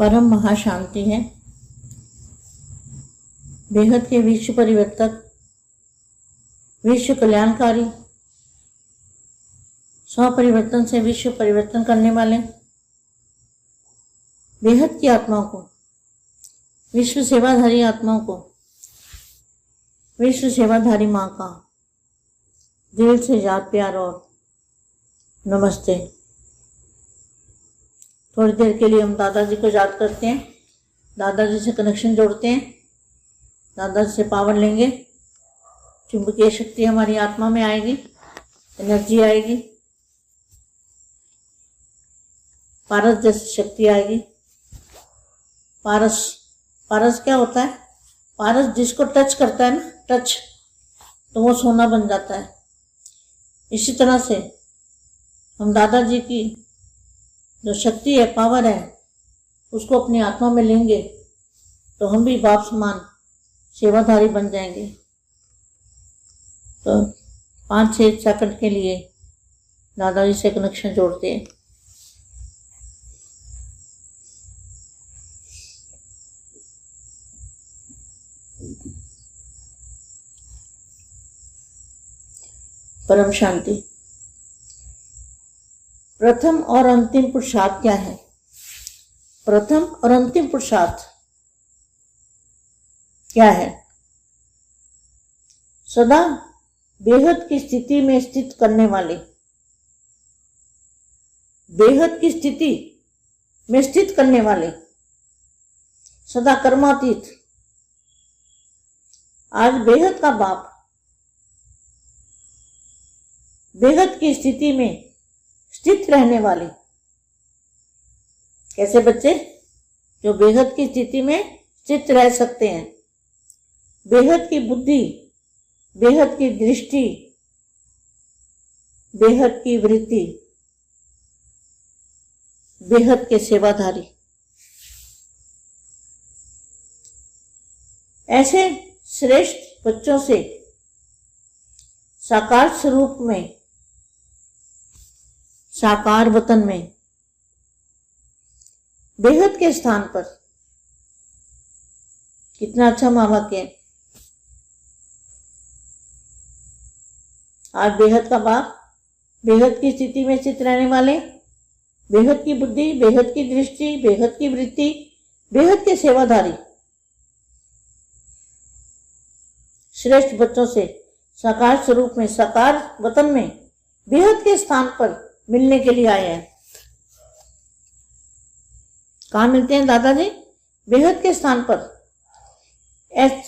परम महाशांति है। बेहद के विश्व परिवर्तक, विश्व कल्याणकारी स्व परिवर्तन से विश्व परिवर्तन करने वाले, बेहद की आत्माओं को, विश्व सेवाधारी आत्माओं को, विश्व सेवाधारी माँ का दिल से याद, प्यार और नमस्ते। थोड़ी देर के लिए हम दादाजी को याद करते हैं। दादाजी से कनेक्शन जोड़ते हैं। दादाजी से पावर लेंगे। चुंबकीय शक्ति हमारी आत्मा में आएगी। एनर्जी आएगी। पारस जैसी शक्ति आएगी। पारस पारस क्या होता है? पारस जिसको टच करता है ना टच तो वो सोना बन जाता है। इसी तरह से हम दादाजी की जो शक्ति है पावर है, उसको अपनी आत्मा में लेंगे तो हम भी बाप समान सेवाधारी बन जाएँगे। तो पाँच छः सेकंड के लिए दादाजी से कनेक्शन जोड़ते हैं। परम शांति। प्रथम और अंतिम पुरुषार्थ क्या है? प्रथम और अंतिम पुरुषार्थ क्या है? सदा बेहद की स्थिति में स्थित करने वाले, बेहद की स्थिति में स्थित करने वाले, सदा कर्मातीत। आज बेहद का बाप, बेहद की स्थिति में स्थित रहने वाले। कैसे बच्चे? जो बेहद की स्थिति में स्थित रह सकते हैं। बेहद की बुद्धि, बेहद की दृष्टि, बेहद की वृत्ति, बेहद के सेवाधारी। ऐसे श्रेष्ठ बच्चों से साकार स्वरूप में साकार वतन में। बेहद के स्थान पर। कितना अच्छा माँ वाक्य आज बेहद का बाप, बेहद की स्थिति में स्थित रहने वाले, बेहद की बुद्धि, बेहद की दृष्टि, बेहद की वृत्ति, बेहद के सेवाधारी। श्रेष्ठ बच्चों से साकार स्वरूप में, साकार वतन में, बेहद के स्थान पर मिलने के लिए आए हैं। कहा मिलते हैं दादाजी? बेहद के स्थान पर।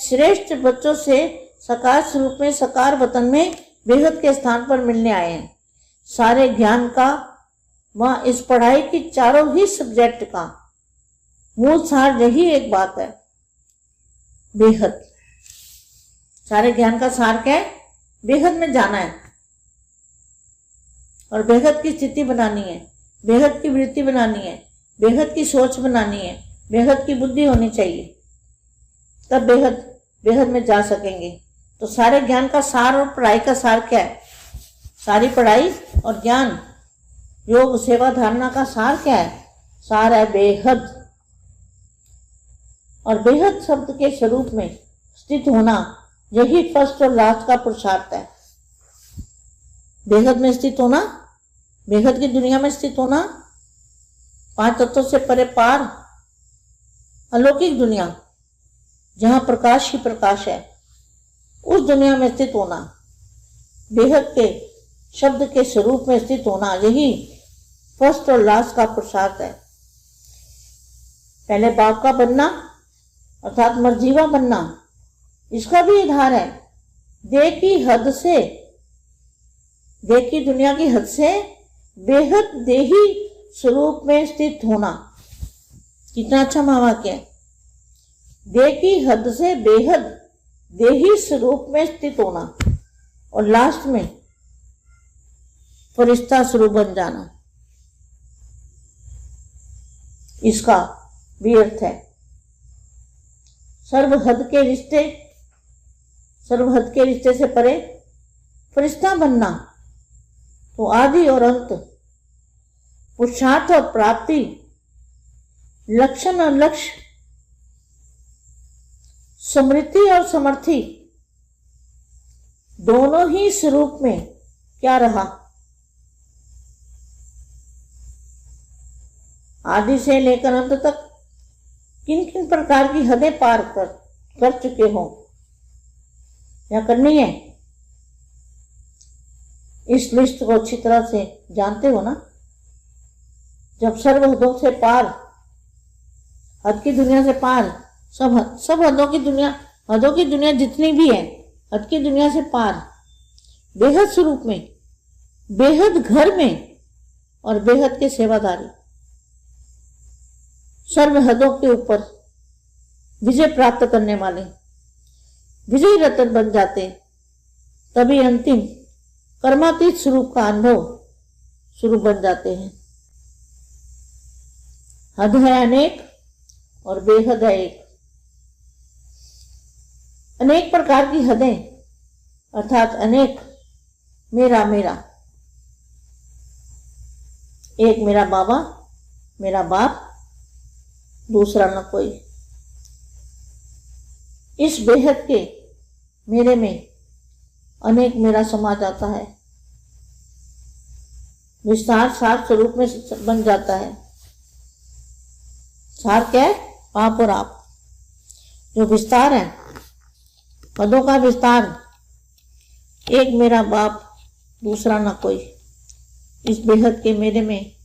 श्रेष्ठ बच्चों से सकार स्वरूप में, सकार वतन में बेहद के स्थान पर मिलने आए हैं। सारे ज्ञान का व इस पढ़ाई की चारों ही सब्जेक्ट का। मूल सार यही एक बात है। बेहद। सारे ज्ञान का सार क्या है? बेहद में जाना है। और बेहद की स्थिति बनानी है, बेहद की वृत्ति बनानी है, बेहद की सोच बनानी है, बेहद की बुद्धि होनी चाहिए। तब बेहद बेहद में जा सकेंगे। तो सारे ज्ञान का सार और पढ़ाई का सार क्या है? सारी पढ़ाई और ज्ञान, योग, सेवा, धारणा का सार क्या है? सार है बेहद। और बेहद शब्द के स्वरूप में स्थित होना यही फ़र्स्ट और लास्ट का पुरुषार्थ है। बेहद में स्थित होना बेहद की दुनिया में स्थित होना पाँच तत्वों से परे पार अलौकिक दुनिया, जहाँ प्रकाश ही प्रकाश है, उस दुनिया में स्थित होना, बेहद के शब्द के स्वरूप में स्थित होना, यही फ़र्स्ट और लास्ट का पुरुषार्थ है। पहले बाप का बनना, अर्थात मर्जीवा बनना, इसका भी आधार है। दे की हद से दे की दुनिया की हद से बेहद देही स्वरूप में स्थित होना। कितना अच्छा महावाक्य है। दे की हद से बेहद देही स्वरूप में स्थित होना और लास्ट में फरिश्ता स्वरूप बन जाना। इसका भी अर्थ है सर्वहद के रिश्ते सर्वहद के रिश्ते से परे फरिश्ता बनना। तो आदि और अंत। पुरुषार्थ और प्राप्ति। लक्षण और लक्ष्य। समृद्धि और समर्थि। दोनों ही स्वरूप में क्या रहा? आदि से लेकर अंत तक किन किन प्रकार की हदें पार कर कर चुके हो? या करनी है? इस लिस्ट को अच्छी तरह से जानते हो ना? जब सर्व हदों से पार, हद की दुनिया से पार, सब हद, सब हदों की दुनिया, हदों की दुनिया जितनी भी है, हद की दुनिया से पार, बेहद स्वरूप में, बेहद घर में और बेहद के सेवादारी। सर्व हदों के ऊपर विजय प्राप्त करने वाले, विजयी रतन बन जाते, तभी अंतिम कर्मातीत स्वरूप का अनुभव शुरू बन जाते हैं। हद है अनेक और बेहद है एक। अनेक प्रकार की हदें, अर्थात अनेक मेरा मेरा। एक मेरा बाबा, मेरा बाप, दूसरा न कोई। इस बेहद के मेरे में अनेक मेरा समा जाता है। विस्तार सार स्वरूप में बन जाता है। सार क्या है? आप और आप। जो विस्तार है, पदों का विस्तार, एक मेरा बाप, दूसरा ना कोई। इस बेहद के मेरे में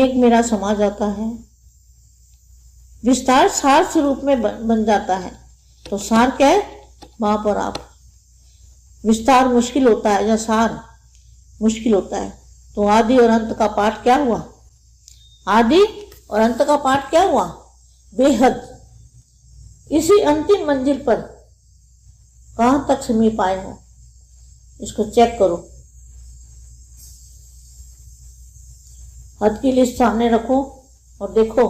एक मेरा समा जाता है। विस्तार सार स्वरूप में बन जाता है। तो सार क्या है? बाप और आप। विस्तार मुश्किल होता है या सार मुश्किल होता है। तो आदि और अंत का पाठ क्या हुआ? आदि और अंत का पाठ क्या हुआ? बेहद। इसी अंतिम मंजिल पर कहाँ तक समीप आए हो? इसको चेक करो। हद की लिस्ट सामने रखो और देखो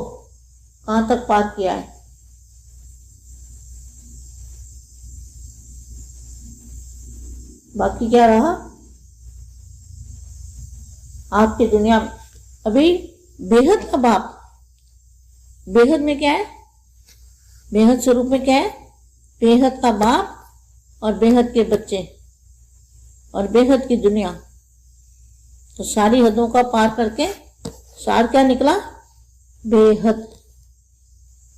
कहाँ तक पार किया है। बाकी क्या रहा? आपकी दुनिया अभी बेहद का बाप। बेहद में क्या है? बेहद स्वरूप में क्या है? बेहद का बाप और बेहद के बच्चे और बेहद की दुनिया। तो सारी हदों का पार करके सार क्या निकला? बेहद।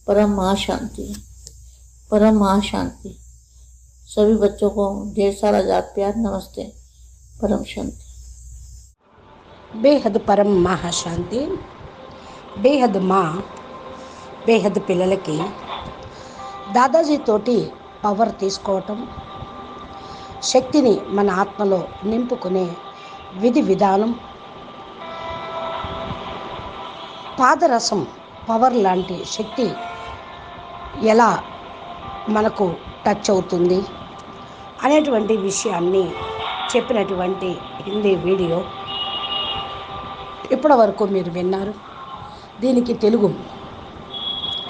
परम महाशांति। परम महाशांति। सभी बच्चों को ढेर सारा जात प्यार नमस्ते परम शांति బేహద్ పరం మహాశాంతి బేహద్ మా బేహద్ పిల్లలకి దాదాజీ తోటి పవర్ తీసుకోవటం శక్తిని మన ఆత్మలో నింపుకునే విధి విధానం పాదరసం పవర్ లాంటి శక్తి ఎలా మనకు టచ్ అవుతుంది అనేటువంటి విషయాన్ని చెప్పినటువంటి హిందీ వీడియో ఇప్పటి వరకు మీరు విన్నారు. దీనికి తెలుగు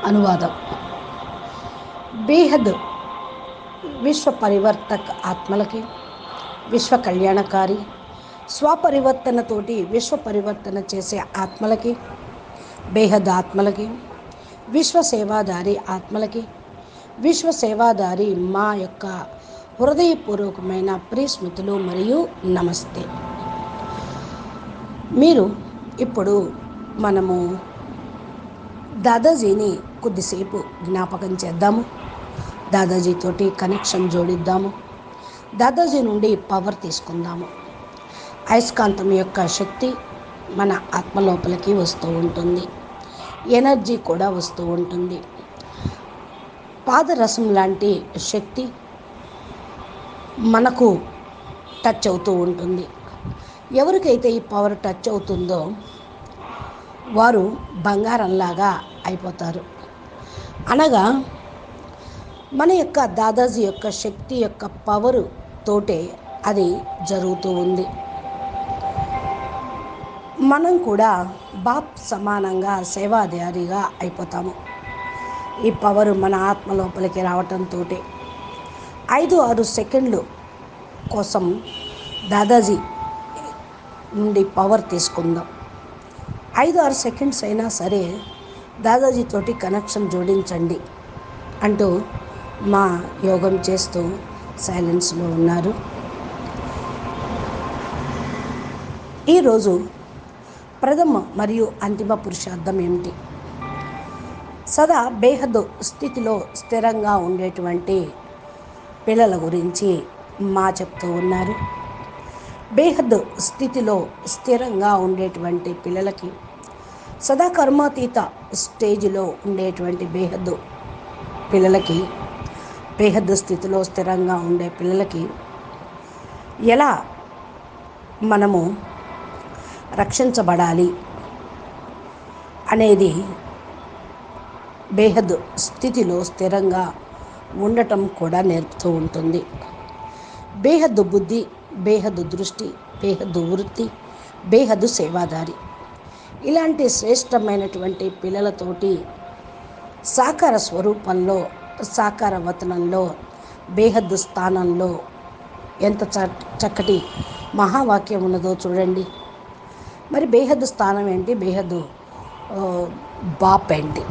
అనువాదం. బేహద్ విశ్వ పరివర్తక ఆత్మలకి విశ్వ కళ్యాణకారి స్వపరివర్తనతోటి విశ్వ పరివర్తన చేసే ఆత్మలకి బేహద్ ఆత్మలకి విశ్వ సేవాదారి ఆత్మలకి విశ్వ సేవాదారి మా యొక్క హృదయపూర్వకమైన ప్రియస్మృతులు మరియు నమస్తే. మీరు ఇప్పుడు మనము దాదాజీని కొద్దిసేపు జ్ఞాపకం చేద్దాము. దాదాజీతోటి కనెక్షన్ జోడిద్దాము. దాదాజీ నుండి పవర్ తీసుకుందాము. అయస్కాంతం యొక్క శక్తి మన ఆత్మ లోపలికి వస్తూ ఉంటుంది. ఎనర్జీ కూడా వస్తూ ఉంటుంది. పాదరసం లాంటి శక్తి మనకు టచ్ అవుతూ ఉంటుంది. ఎవరికైతే ఈ పవర్ టచ్ అవుతుందో వారు బంగారంలాగా అయిపోతారు. అనగా మన యొక్క దాదాజీ యొక్క శక్తి యొక్క పవరు తోటే అది జరుగుతూ ఉంది. మనం కూడా బాప్ సమానంగా సేవాదారిగా అయిపోతాము. ఈ పవర్ మన ఆత్మ లోపలికి రావటంతో ఐదు ఆరు సెకండ్లు కోసం దాదాజీ నుండి పవర్ తీసుకుందాం. ఐదు ఆరు సెకండ్స్ అయినా సరే దాదాజీతోటి కనెక్షన్ జోడించండి అంటూ మా యోగం చేస్తూ సైలెన్స్లో ఉన్నారు. ఈరోజు ప్రథమ మరియు అంతిమ పురుషార్థం ఏమిటి? సదా బేహద్దు స్థితిలో స్థిరంగా ఉండేటువంటి పిల్లల గురించి మా చెప్తూ ఉన్నారు. బేహద్ స్థితిలో స్థిరంగా ఉండేటువంటి పిల్లలకి సదా కర్మాతీత స్టేజ్లో ఉండేటువంటి బేహద్దు పిల్లలకి బేహద్దు స్థితిలో స్థిరంగా ఉండే పిల్లలకి ఎలా మనము రక్షించబడాలి అనేది బేహద్ స్థితిలో స్థిరంగా ఉండటం కూడా నేర్పుతూ ఉంటుంది. బేహద్దు బుద్ధి బేహద్దు దృష్టి బేహద్దు వృత్తి బేహద్దు సేవాదారి. ఇలాంటి శ్రేష్టమైనటువంటి పిల్లలతోటి సాకార స్వరూపంలో సాకార వతనంలో బేహద్దు స్థానంలో ఎంత చ చక్కటి మహావాక్యం ఉన్నదో చూడండి. మరి బేహద్దు స్థానం ఏంటి? బేహద్దు బాప్ ఏంటి?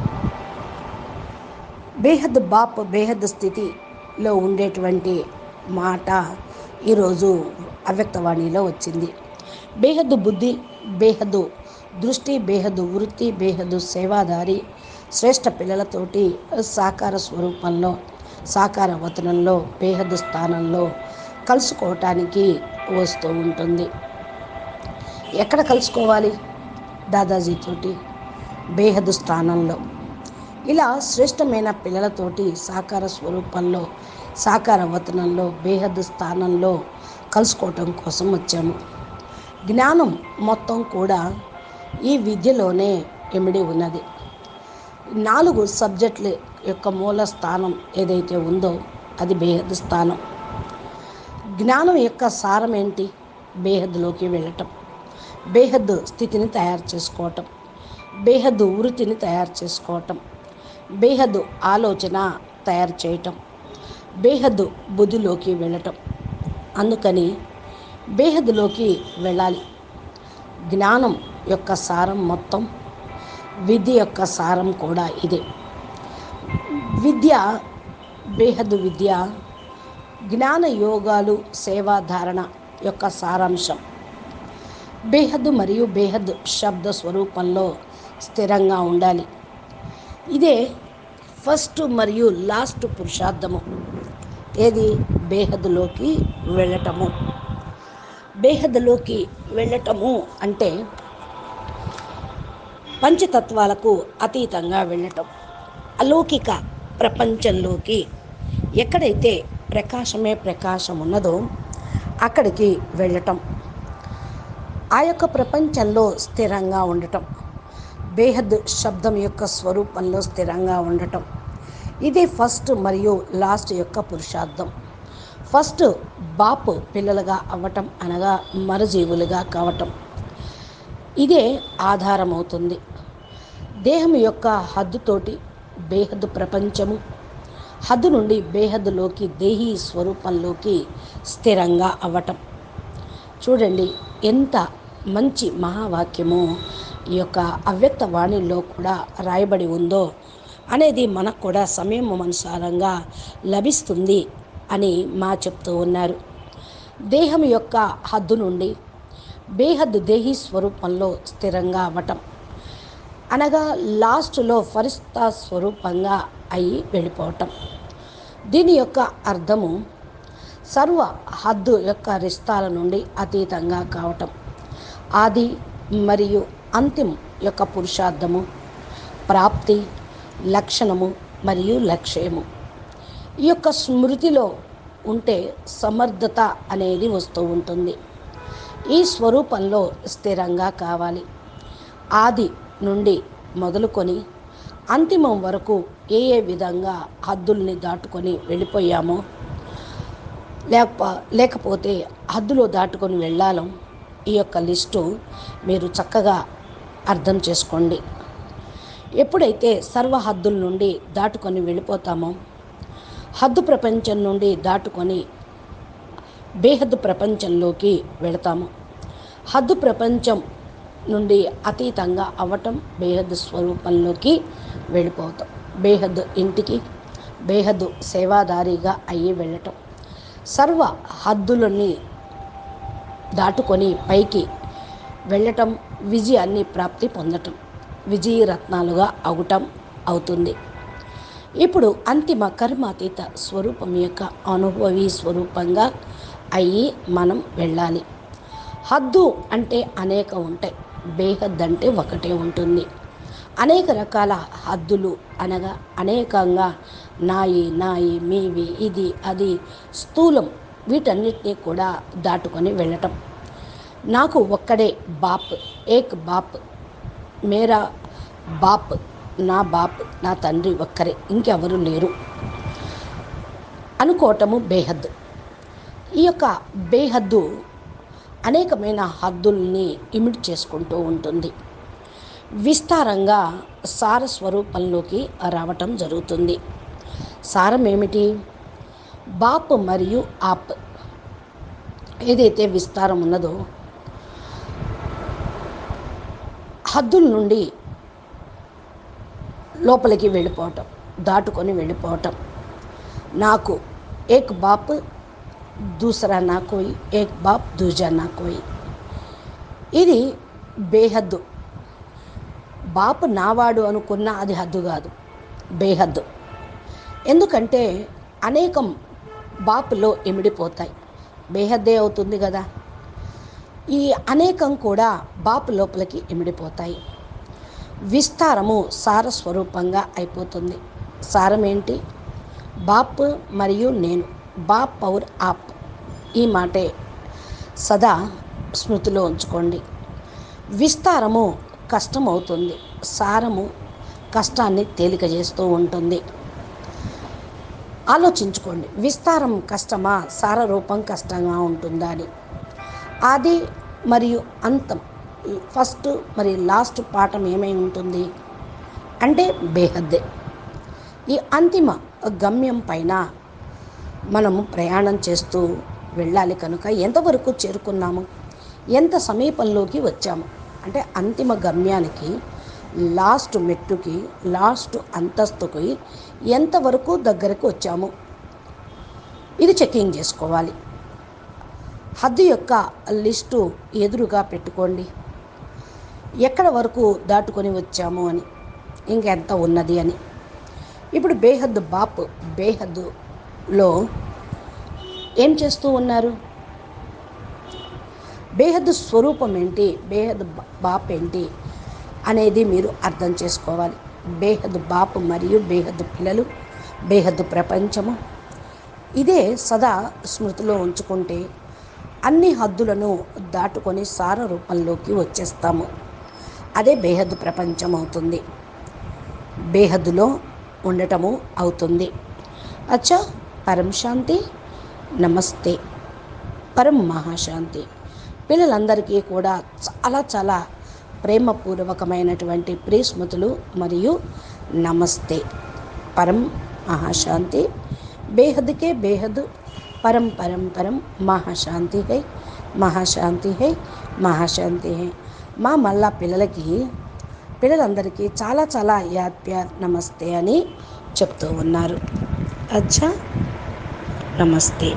బేహద్ బాప్ బేహద్ స్థితిలో ఉండేటువంటి మాట ఈరోజు అవ్యక్తవాణిలో వచ్చింది. బేహద్దు బుద్ధి బేహద్దు దృష్టి బేహద్దు వృత్తి బేహద్దు సేవాదారి శ్రేష్ఠ పిల్లలతోటి సాకార స్వరూపంలో సాకార వతనంలో బేహద్దు స్థానంలో కలుసుకోవటానికి వస్తూ ఉంటుంది. ఎక్కడ కలుసుకోవాలి? దాదాజీతోటి బేహద్దు స్థానంలో. ఇలా శ్రేష్టమైన పిల్లలతోటి సాకార స్వరూపంలో సాకార వతనంలో బేహద్దు స్థానంలో కలుసుకోవటం కోసం వచ్చాము జ్ఞానం మొత్తం కూడా ఈ విద్యలోనే ఇమిడి ఉన్నది. నాలుగు సబ్జెక్టుల యొక్క మూల స్థానం ఏదైతే ఉందో అది బేహద్ స్థానం. జ్ఞానం యొక్క సారం ఏంటి? బేహద్దులోకి వెళ్ళటం. బేహద్దు స్థితిని తయారు చేసుకోవటం. బేహద్దు వృత్తిని తయారు చేసుకోవటం. బేహద్దు ఆలోచన తయారు చేయటం బేహద్దు బుద్ధిలోకి వెళ్ళటం. అందుకని బేహద్దులోకి వెళ్ళాలి. జ్ఞానం యొక్క సారం మొత్తం విద్య యొక్క సారం కూడా ఇదే. విద్య బేహద్దు విద్య జ్ఞాన యోగాలు సేవాధారణ యొక్క సారాంశం. బేహద్దు మరియు బేహద్దు శబ్ద స్వరూపంలో స్థిరంగా ఉండాలి. ఇదే ఫస్ట్ మరియు లాస్ట్ పురుషార్థము. ఏది? బేహద్లోకి వెళ్ళటము. బేహద్లోకి వెళ్ళటము అంటే పంచతత్వాలకు అతీతంగా వెళ్ళటం. అలౌకిక ప్రపంచంలోకి ఎక్కడైతే ప్రకాశమే ప్రకాశం ఉన్నదో అక్కడికి వెళ్ళటం. ఆ యొక్క ప్రపంచంలో స్థిరంగా ఉండటం. బేహద్ శబ్దం యొక్క స్వరూపంలో స్థిరంగా ఉండటం. ఇది ఫస్ట్ మరియు లాస్ట్ యొక్క పురుషార్థం. ఫస్ట్ బాపు పిల్లలుగా అవ్వటం అనగా మరజీవులుగా కావటం. ఇదే ఆధారమవుతుంది. దేహం యొక్క హద్దుతోటి బేహద్దు ప్రపంచము హద్దు నుండి బేహద్దులోకి దేహీ స్వరూపంలోకి స్థిరంగా అవ్వటం. చూడండి ఎంత మంచి మహావాక్యము ఈ యొక్క అవ్యక్త వాణిలో కూడా రాయబడి ఉందో అనేది మనకు కూడా సమయం అనుసారంగా లభిస్తుంది అని మా చెప్తూ ఉన్నారు. దేహం యొక్క హద్దు నుండి బేహద్దు దేహి స్వరూపంలో స్థిరంగా అవ్వటం అనగా లాస్ట్లో ఫరిస్తా స్వరూపంగా అయి వెళ్ళిపోవటం. దీని యొక్క అర్థము సర్వ హద్దు యొక్క రిస్తాల నుండి అతీతంగా కావటం. ఆది మరియు అంతిం యొక్క పురుషార్థము ప్రాప్తి లక్షణము మరియు లక్ష్యము. ఈ యొక్క స్మృతిలో ఉంటే సమర్థత అనేది వస్తూ ఉంటుంది. ఈ స్వరూపంలో స్థిరంగా కావాలి. ఆది నుండి మొదలుకొని అంతిమం వరకు ఏ ఏ విధంగా హద్దుల్ని దాటుకొని వెళ్ళిపోయామో లేక లేకపోతే హద్దులో దాటుకొని వెళ్ళాలో ఈ యొక్క లిస్టు మీరు చక్కగా అర్థం చేసుకోండి. ఎప్పుడైతే సర్వ హద్దుల నుండి దాటుకొని వెళ్ళిపోతామో హద్దు ప్రపంచం నుండి దాటుకొని బేహద్దు ప్రపంచంలోకి వెళతాము. హద్దు ప్రపంచం నుండి అతీతంగా అవ్వటం బేహద్ స్వరూపంలోకి వెళ్ళిపోతాం. బేహద్దు ఇంటికి బేహద్ సేవాదారిగా అయ్యి వెళ్ళటం. సర్వ హద్దులని దాటుకొని పైకి వెళ్ళటం విజయాన్ని ప్రాప్తి పొందటం విజయరత్నాలుగా అవటం అవుతుంది. ఇప్పుడు అంతిమ కర్మాతీత స్వరూపం యొక్క అనుభవి స్వరూపంగా అయ్యి మనం వెళ్ళాలి. హద్దు అంటే అనేక ఉంటాయి బేహద్ అంటే ఒకటే ఉంటుంది. అనేక రకాల హద్దులు అనగా అనేకంగా నాయి నాయి మీవి ఇది అది స్థూలం వీటన్నిటినీ కూడా దాటుకొని వెళ్ళటం. నాకు ఒక్కడే బాప్ ఏక్ బాప్ మేరా బాప్ నా బాప్ నా తండ్రి ఒక్కరే ఇంకెవరు లేరు. అనుకోవటము బేహద్దు. ఈ యొక్క బేహద్దు అనేకమైన హద్దుల్ని ఇమిట్ చేసుకుంటూ ఉంటుంది. విస్తారంగా సార స్వరూపంలోకి రావటం జరుగుతుంది. సారం ఏమిటి బాప్ మరియు ఆప్ ఏదైతే విస్తారం ఉన్నదో హద్దుల నుండి లోపలికి వెళ్ళిపోవటం దాటుకొని వెళ్ళిపోవటం. నాకు ఏక్ బాప్ దూసరా నా కోయి ఏక్ బాప్ దూజా నా కోయి. ఇది బేహద్దు. బాపు నావాడు అనుకున్న అది హద్దు కాదు బేహద్దు. ఎందుకంటే అనేకం బాపులో ఇమిడిపోతాయి. బేహద్దే అవుతుంది కదా. ఈ అనేకం కూడా బాపు లోపలికి ఇమిడిపోతాయి. విస్తారము సార స్వరూపంగా అయిపోతుంది. సారం ఏంటి బాప్ మరియు నేను. బాప్ పౌర్ ఆప్. ఈ మాటే సదా స్మృతిలో ఉంచుకోండి. విస్తారము కష్టం అవుతుంది సారము కష్టాన్ని తేలిక చేస్తూ ఉంటుంది. ఆలోచించుకోండి. విస్తారం కష్టమా? సార రూపం కష్టంగా ఉంటుందా అని. ఆది మరియు అంతం. ఫస్ట్ మరి లాస్ట్ పాఠం ఏమై ఉంటుంది? అంటే బేహద్దే. ఈ అంతిమ గమ్యం పైన మనము ప్రయాణం చేస్తూ వెళ్ళాలి కనుక ఎంతవరకు చేరుకున్నాము? ఎంత సమీపంలోకి వచ్చాము? అంటే అంతిమ గమ్యానికి లాస్ట్ మెట్టుకి లాస్ట్ అంతస్తుకి ఎంతవరకు దగ్గరకు వచ్చాము? ఇది చెకింగ్ చేసుకోవాలి. హద్దు యొక్క లిస్టు ఎదురుగా పెట్టుకోండి. ఎక్కడ వరకు దాటుకొని వచ్చాము అని? ఇంకెంత ఉన్నది అని? ఇప్పుడు బేహద్దు బాప్ బేహద్దులో ఏం చేస్తూ ఉన్నారు? బేహద్దు స్వరూపం ఏంటి? బేహద్ బాప్ ఏంటి? అనేది మీరు అర్థం చేసుకోవాలి. బేహద్ బాపు మరియు బేహద్ పిల్లలు బేహద్దు ప్రపంచము. ఇదే సదా స్మృతిలో ఉంచుకుంటే అన్ని హద్దులను దాటుకొని సార రూపంలోకి వచ్చేస్తాము. అదే బేహద్ ప్రపంచం అవుతుంది. బేహద్దులో ఉండటము అవుతుంది. అచ్చా పరం శాంతి నమస్తే. పరం మహాశాంతి పిల్లలందరికీ కూడా చాలా చాలా ప్రేమపూర్వకమైనటువంటి ప్రియస్మృతులు మరియు నమస్తే. పరం మహాశాంతి. బేహద్కే బేహద్. పరం పరం పరం మహాశాంతి హై. మహాశాంతి హై. మహాశాంతి హై. మా మళ్ళా పిల్లలకి పిల్లలందరికీ చాలా చాలా యాద్ ప్యార్ నమస్తే అని చెప్తూ ఉన్నారు. అచ్చా. నమస్తే.